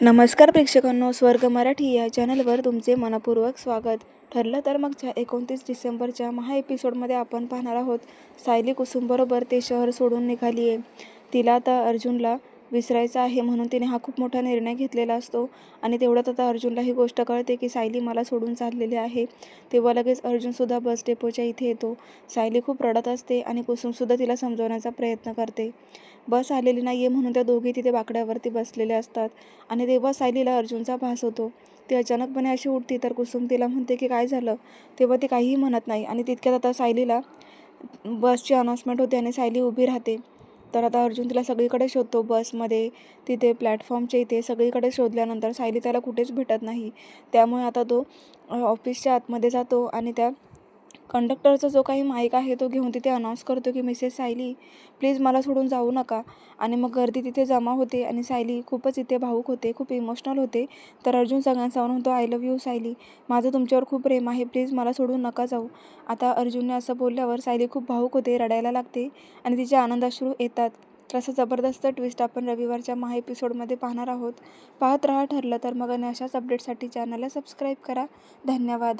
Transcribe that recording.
नमस्कार प्रेक्षकांनो स्वर्ग मराठी या चॅनलवर तुमचे मनपूर्वक स्वागत. ठरलं तर मगच्या एकोणतीस डिसेंबरच्या महा एपिसोडमध्ये आपण पाहणार आहोत सायली कुसुमबरोबर ते शहर सोडून निघाली आहे तिला आता अर्जुनला विसरायचं आहे म्हणून तिने हा खूप मोठा निर्णय घेतलेला असतो. आणि तेवढ्यात आता अर्जुनला ही गोष्ट कळते की सायली मला सोडून चाललेली आहे. तेव्हा लगेच अर्जुनसुद्धा बस डेपोच्या इथे येतो. सायली खूप रडत असते आणि कुसुमसुद्धा तिला समजवण्याचा प्रयत्न करते. बस आलेली नाही आहे म्हणून त्या दोघी तिथे बाकड्यावरती बसलेले असतात. आणि तेव्हा सायलीला अर्जुनचा भास होतो. ती अचानकपणे अशी उठते तर कुसुम तिला म्हणते की काय झालं? तेव्हा ती काहीही म्हणत नाही. आणि तितक्यात आता सायलीला बसची अनाउन्समेंट होते आणि सायली उभी राहते. तर आता अर्जुन तिला सगळीकडे शोधतो बसमध्ये तिथे प्लॅटफॉर्मच्या इथे सगळीकडे शोधल्यानंतर सायली त्याला कुठेच भेटत नाही. त्यामुळे आता तो ऑफिसच्या आतमध्ये जातो आणि त्या कंडक्टरचा जो काही माईक आहे तो घेऊन तिथे अनाऊन्स करतो की मिसेस सायली प्लीज मला सोडून जाऊ नका. आणि मग गर्दी तिथे जमा होते आणि सायली खूपच इथे भावूक होते खूप इमोशनल होते. तर अर्जुन सगळ्यांचा म्हणतो आय लव्ह यू सायली. माझं तुमच्यावर खूप प्रेम आहे. प्लीज मला सोडून नका जाऊ. आता अर्जुनने असं बोलल्यावर सायली खूप भावूक होते रडायला लागते आणि तिचे आनंदाश्रू येतात. तर असं जबरदस्त ट्विस्ट आपण रविवारच्या महा एपिसोडमध्ये पाहणार आहोत. पाहत राहा ठरलं तर मग आणि अशाच अपडेटसाठी चॅनलला सबस्क्राईब करा. धन्यवाद.